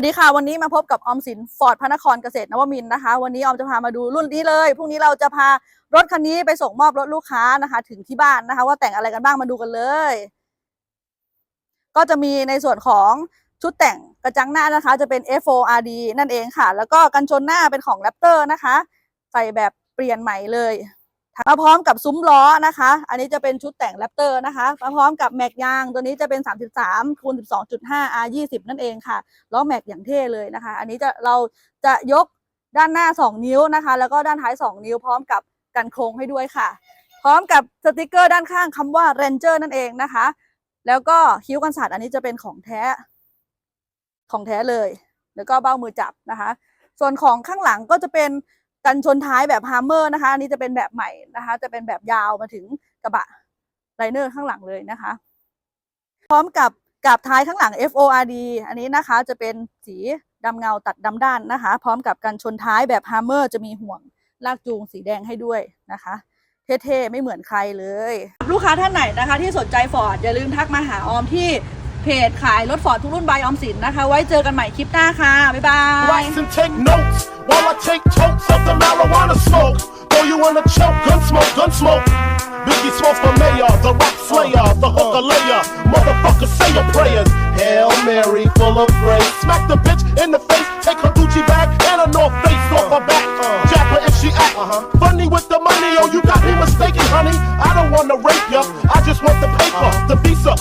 วัสดีค่ะ วันนี้มาพบกับออมสินฟอร์ดพระนครเกษตรนวมินนะคะ วันนี้ออมจะพามาดูรุ่นนี้เลยพรุ่งนี้เราจะพารถคันนี้ไปส่งมอบรถลูกค้านะคะ ถึงที่บ้านนะคะ ว่าแต่งอะไรกันบ้างมาดูกันเลย ก็จะมีในส่วนของชุดแต่งกระจังหน้านะคะ จะเป็น F4RD นั่นเองค่ะ แล้วก็กันชนหน้าเป็นของ Raptor นะคะ ใส่แบบเปลี่ยนใหม่เลย มาพร้อมกับซุ้มล้อนะคะ อันนี้จะเป็นชุดแต่ง Raptor นะคะ มาพร้อมกับแม็กยางตัวนี้จะเป็น 33คูณ12.5 R20 นั่นเองค่ะล้อแม็กอย่างเท่เลยนะคะ อันนี้จะเราจะยกด้านหน้า 2 นิ้วนะคะ แล้วก็ด้านท้าย 2 นิ้ว พร้อมกับกันโครงให้ด้วยค่ะ พร้อมกับสติกเกอร์ด้านข้างคำว่า Ranger นั่นเองนะคะ แล้วก็คิ้วกันศาสตร์อันนี้จะเป็นของแท้ของแท้เลย แล้วก็เบ้ามือจับนะคะ ส่วนของข้างหลังก็จะเป็น กันชนท้ายแบบฮาร์เมอร์นะคะ อันนี้จะเป็นแบบใหม่นะคะ จะเป็นแบบยาวมาถึงกระบะไลเนอร์ข้างหลังเลยนะคะ พร้อมกับกับท้ายข้างหลัง FORD อันนี้นะคะจะเป็นสีดำเงาตัดดำด้านนะคะ พร้อมกับกันชนท้ายแบบฮาร์เมอร์จะมีห่วงลากจูงสีแดงให้ด้วยนะคะเท่ๆ ไม่เหมือนใครเลย ลูกค้าท่านไหนนะคะ ที่สนใจฟอร์ดอย่าลืมทักมาหาออมที่เพจขายรถฟอร์ดทุกรุ่นบายออมสินนะคะ ไว้เจอกันใหม่คลิปหน้าค่ะ บ๊ายบาย While I take totes of the marijuana smoke. Throw you in a choke, gun smoke, gun smoke. Biggie smokes for mayor, the rock slayer, the hooker layer. Motherfucker, say your prayers. Hail Mary, full of grace. Smack the bitch in the face, take her Gucci bag and a North Face off her back. Jab her if she act funny with the money. Oh, you got me mistaken, honey. I don't wanna rape ya, I just want the paper, the visa,